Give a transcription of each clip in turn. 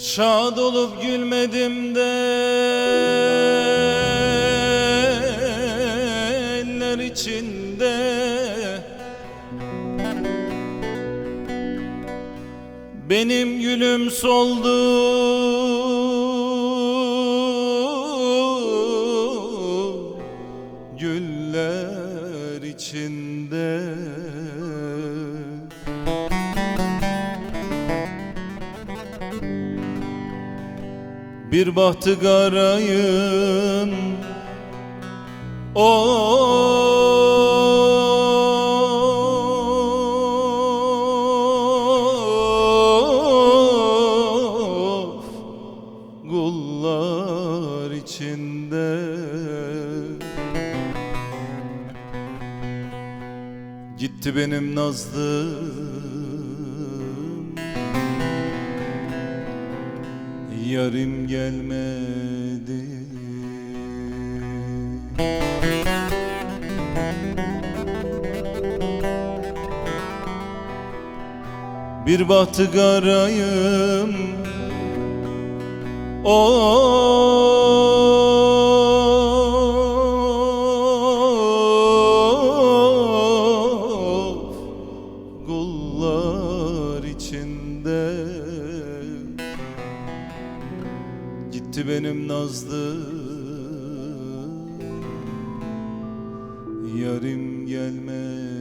Şad olup gülmedim de Eller içinde Benim gülüm soldu Güller içinde Bir bahtı garayın Of Gullar içinde. Gitti benim nazlım Yarim gelmedi. Bir bahtı garayım Of nazlı Yarim gelmedi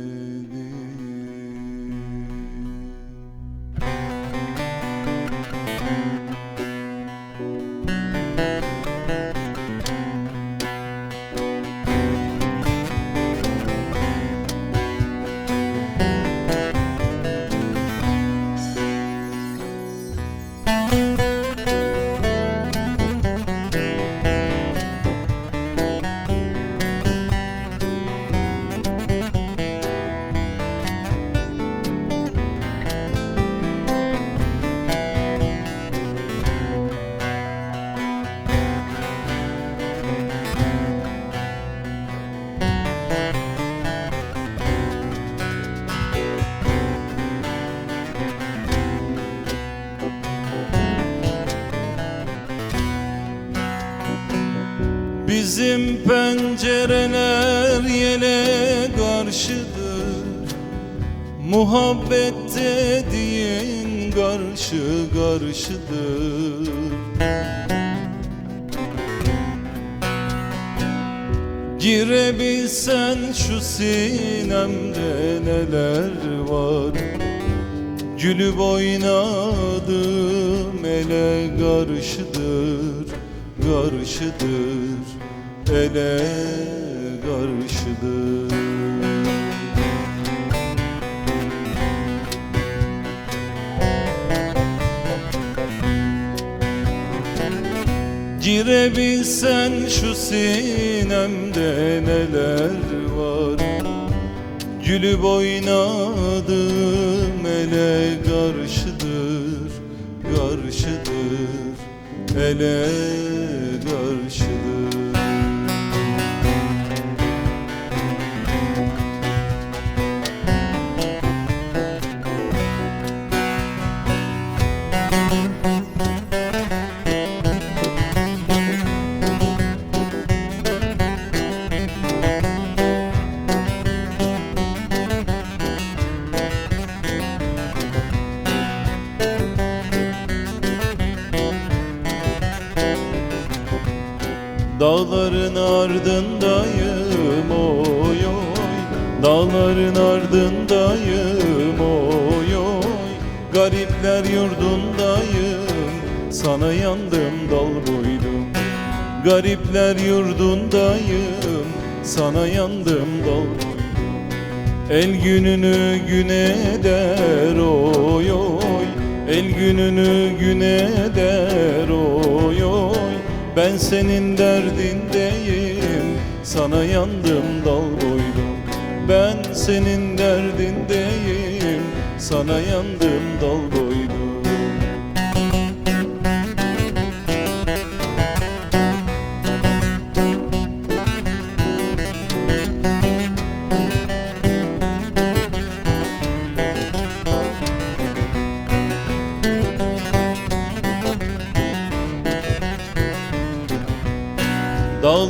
Bizim pencereler yele karşıdır. Muhabbet dediğin karşı karşıdır. Girebilsen şu sinemde neler var? Gülüp oynadım ele karşıdır Karşıdır ele karşıdır. Girebilsen şu sinemde neler var? Gülüp oynadım ele karşıdır Karşıdır ele karşıdır Dağların ardındayım oy oy. Dağların ardındayım oy oy. Garipler yurdundayım Sana yandım dal boydum Garipler yurdundayım Sana yandım dal boydum El gününü güne der oy oy. El gününü güne der oy oy Ben senin derdindeyim Sana yandım dal boydum Ben senin derdindeyim Sana yandım dal boydum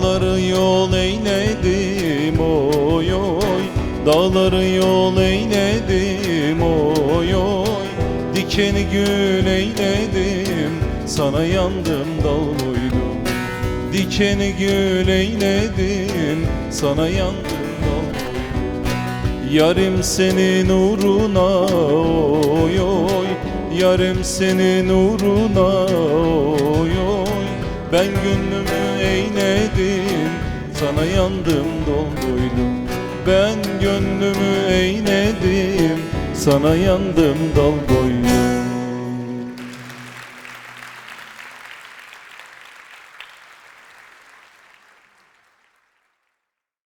Dağları yol eyledim oy oy. Dağları yol eyledim oy oy. Dikeni gül eyledim Sana yandım dal boydum Dikeni gül eyledim Sana yandım dal boydum Yarim senin uğruna oy oy. Yarim senin uğruna oy oy Ben gönlümü eyledim Sana yandım dolduydum. Ben gönlümü eyledim Sana yandım dal boydum